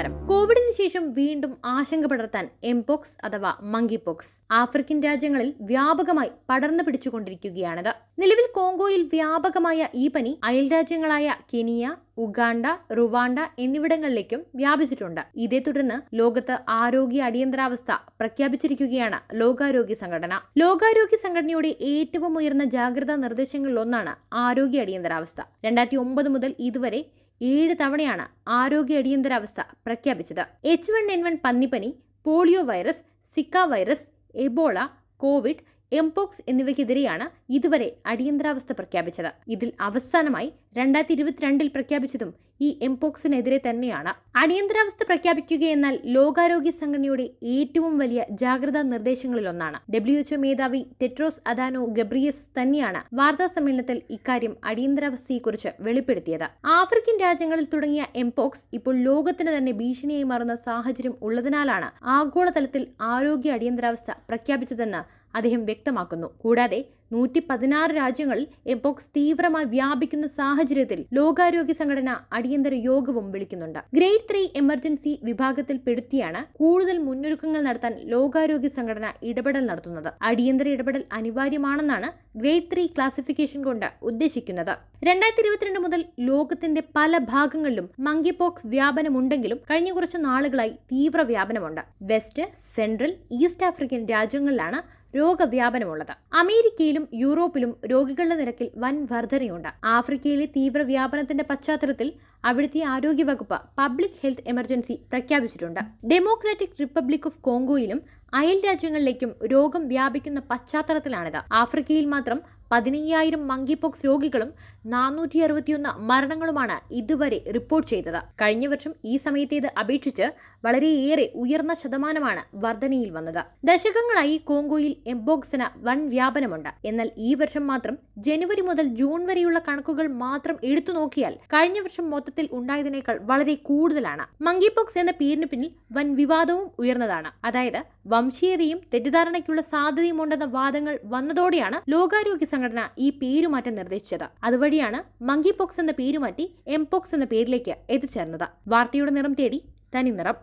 നമസ്കാരം കോവിഡിന് ശേഷം വീണ്ടും ആശങ്ക പടർത്താൻ എംപോക്സ് അഥവാ മങ്കിപോക്സ് ആഫ്രിക്കൻ രാജ്യങ്ങളിൽ വ്യാപകമായി പടർന്നു പിടിച്ചുകൊണ്ടിരിക്കുകയാണിത്. നിലവിൽ കോങ്കോയിൽ വ്യാപകമായ ഈ പനി അയൽ രാജ്യങ്ങളായ കെനിയ ഉഗാണ്ട റുവാണ്ട എന്നിവിടങ്ങളിലേക്കും വ്യാപിച്ചിട്ടുണ്ട്. ഇതേ തുടർന്ന് ലോകത്ത് ആരോഗ്യ അടിയന്തരാവസ്ഥ പ്രഖ്യാപിച്ചിരിക്കുകയാണ് ലോകാരോഗ്യ സംഘടന. ലോകാരോഗ്യ സംഘടനയുടെ ഏറ്റവും ഉയർന്ന ജാഗ്രതാ നിർദ്ദേശങ്ങളിലൊന്നാണ് ആരോഗ്യ അടിയന്തരാവസ്ഥ. രണ്ടായിരത്തി ഒമ്പത് മുതൽ ഇതുവരെ ഏഴ് തവണയാണ് ആരോഗ്യ അടിയന്തരാവസ്ഥ പ്രഖ്യാപിച്ചത്. H one N one പന്നിപ്പനി polio virus Zika virus Ebola Covid mpox എന്നിവയ്ക്കെതിരെയാണ് ഇതുവരെ അടിയന്തരാവസ്ഥ പ്രഖ്യാപിച്ചത്. ഇതിൽ അവസാനമായി രണ്ടായിരത്തി ഇരുപത്തിരണ്ടിൽ പ്രഖ്യാപിച്ചതും ഈ എംപോക്സിനെതിരെ തന്നെയാണ്. അടിയന്തരാവസ്ഥ പ്രഖ്യാപിക്കുകയെന്നാൽ ലോകാരോഗ്യ സംഘടനയുടെ ഏറ്റവും വലിയ ജാഗ്രതാ നിർദ്ദേശങ്ങളിലൊന്നാണ്. ഡബ്ല്യു എച്ച്ഒ മേധാവി ടെട്രോസ് അദാനോ ഗബ്രിയസ് തന്നെയാണ് വാർത്താ സമ്മേളനത്തിൽ ഇക്കാര്യം അടിയന്തരാവസ്ഥയെക്കുറിച്ച് വെളിപ്പെടുത്തിയത്. ആഫ്രിക്കൻ രാജ്യങ്ങളിൽ തുടങ്ങിയ എംപോക്സ് ഇപ്പോൾ ലോകത്തിന് തന്നെ ഭീഷണിയായി മാറുന്ന സാഹചര്യം ഉള്ളതിനാലാണ് ആഗോളതലത്തിൽ ആരോഗ്യ അടിയന്തരാവസ്ഥ പ്രഖ്യാപിച്ചതെന്ന് അദ്ദേഹം വ്യക്തമാക്കുന്നു. കൂടാതെ നൂറ്റി പതിനാറ് രാജ്യങ്ങളിൽ എംപോക്സ് തീവ്രമായി വ്യാപിക്കുന്ന സാഹചര്യത്തിൽ ലോകാരോഗ്യ സംഘടന അടിയന്തര യോഗവും വിളിക്കുന്നുണ്ട്. ഗ്രേഡ് ത്രീ എമർജൻസി വിഭാഗത്തിൽ പെടുത്തിയാണ് കൂടുതൽ മുന്നൊരുക്കങ്ങൾ നടത്താൻ ലോകാരോഗ്യ സംഘടന ഇടപെടൽ നടത്തുന്നത്. അടിയന്തര ഇടപെടൽ അനിവാര്യമാണെന്നാണ് ഗ്രേഡ് ത്രീ ക്ലാസിഫിക്കേഷൻ കൊണ്ട് ഉദ്ദേശിക്കുന്നത്. രണ്ടായിരത്തി ഇരുപത്തിരണ്ട് മുതൽ ലോകത്തിന്റെ പല ഭാഗങ്ങളിലും മങ്കി പോക്സ് വ്യാപനമുണ്ടെങ്കിലും കഴിഞ്ഞ കുറച്ച് നാളുകളായി തീവ്ര വ്യാപനമുണ്ട് വെസ്റ്റ് സെൻട്രൽ ഈസ്റ്റ് ആഫ്രിക്കൻ രാജ്യങ്ങളിലാണ് രോഗവ്യാപനമുള്ളത്. അമേരിക്കയിലും യൂറോപ്പിലും രോഗികളുടെ നിരക്കിൽ വൻ വർധനയുണ്ട്. ആഫ്രിക്കയിലെ തീവ്രവ്യാപനത്തിന്റെ പശ്ചാത്തലത്തിൽ അവിടുത്തെ ആരോഗ്യവകുപ്പ് പബ്ലിക് ഹെൽത്ത് എമർജൻസി പ്രഖ്യാപിച്ചിട്ടുണ്ട്. ഡെമോക്രാറ്റിക് റിപ്പബ്ലിക് ഓഫ് കോങ്കോയിലും അയൽ രാജ്യങ്ങളിലേക്കും രോഗം വ്യാപിക്കുന്ന പശ്ചാത്തലത്തിലാണിത്. ആഫ്രിക്കയിൽ മാത്രം പതിനയ്യായിരം മങ്കിപോക്സ് രോഗികളും നാനൂറ്റി അറുപത്തിയൊന്ന് മരണങ്ങളുമാണ് ഇതുവരെ റിപ്പോർട്ട് ചെയ്തത്. കഴിഞ്ഞ വർഷം ഈ സമയത്തേത് അപേക്ഷിച്ച് വളരെയേറെ ഉയർന്ന ശതമാനമാണ് വർധനയിൽ വന്നത്. ദശകങ്ങളായി കോങ്കോയിൽ എംബോക്സിന് വൻ വ്യാപനമുണ്ട്. എന്നാൽ ഈ വർഷം മാത്രം ജനുവരി മുതൽ ജൂൺ വരെയുള്ള കണക്കുകൾ മാത്രം എടുത്തു നോക്കിയാൽ കഴിഞ്ഞ വർഷം മൊത്തത്തിൽ ഉണ്ടായതിനേക്കാൾ വളരെ കൂടുതലാണ്. മങ്കിപോക്സ് എന്ന പേരിന് പിന്നിൽ വൻ വിവാദവും ഉയർന്നതാണ്. അതായത് വംശീയതയും തെറ്റിദ്ധാരണയ്ക്കുള്ള സാധ്യതയും ഉണ്ടെന്ന വാദങ്ങൾ വന്നതോടെയാണ് ലോകാരോഗ്യ സംഘടന ഈ പേരുമാറ്റം നിർദ്ദേശിച്ചത്. അതുവഴിയാണ് മങ്കി പോക്സ് എന്ന പേരുമാറ്റി എംപോക്സ് എന്ന പേരിലേക്ക് എത്തിച്ചേർന്നത്. വാർത്തയുടെ നിറം തേടി തനി നിറം.